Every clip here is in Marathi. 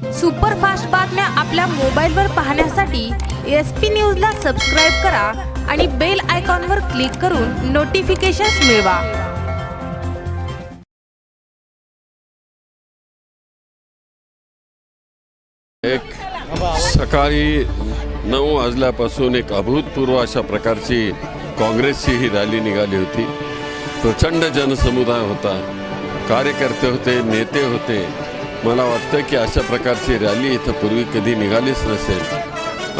सुपरफास्ट बातम्या आपल्या मोबाईलवर पाहण्यासाठी एस पी न्यूजला सबस्क्राईब करा आणि बेल आयकॉनवर क्लिक करून नोटिफिकेशन्स मिळवा. एक सकाळी नऊ वाजल्यापासून एक अभूतपूर्व अशा प्रकारची काँग्रेसची ही रॅली निघाली होती. प्रचंड जनसमुदाय होता. कार्यकर्ते होते नेते होते. मला वाटतं की अशा प्रकारची रॅली इथं पूर्वी कधी निघालीच नसेल.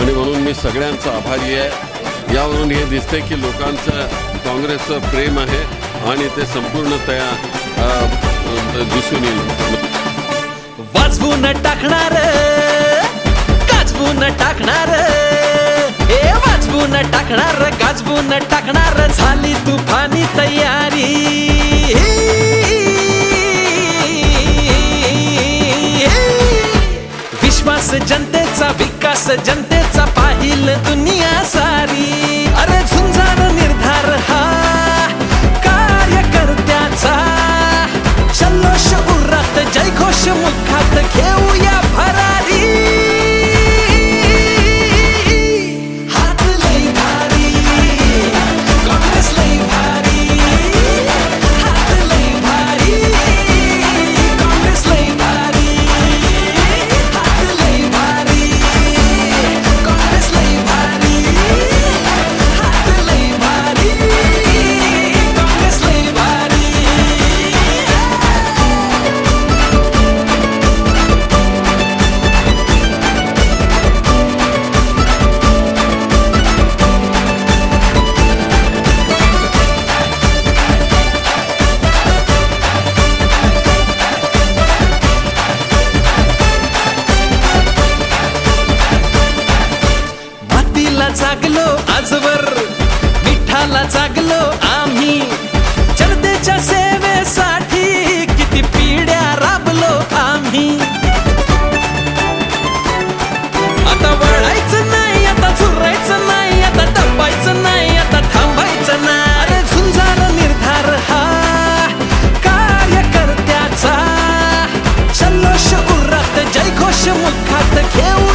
आणि म्हणून मी सगळ्यांचा आभारी आहे. यावरून हे दिसते की लोकांचं काँग्रेसचं प्रेम आहे आणि ते संपूर्णतया दिसून येईल. वाजवून टाकणार गाजवून टाकणार ए वाजवून टाकणार गाजवून टाकणार झाली तुफानी तयारी. विकास जनतेचा पाहिल दुनिया सारी. अरे झुंजार निर्धार हा कार्यकर्त्याचा. जल्लोष उरात जयघोष मुखात घेऊया मिठाला जागलो आम्ही. जनतेच्या सेवेसाठी किती पिढ्या राबलो आम्ही. आता वळायचं नाही आता झुरायचं नाही आता टपायचं नाही आता थांबायचं नाही. अरे झुंजार निर्धार हा कार्यकर्त्याचा. शल्लोष उरात जयघोष मुखात घेऊ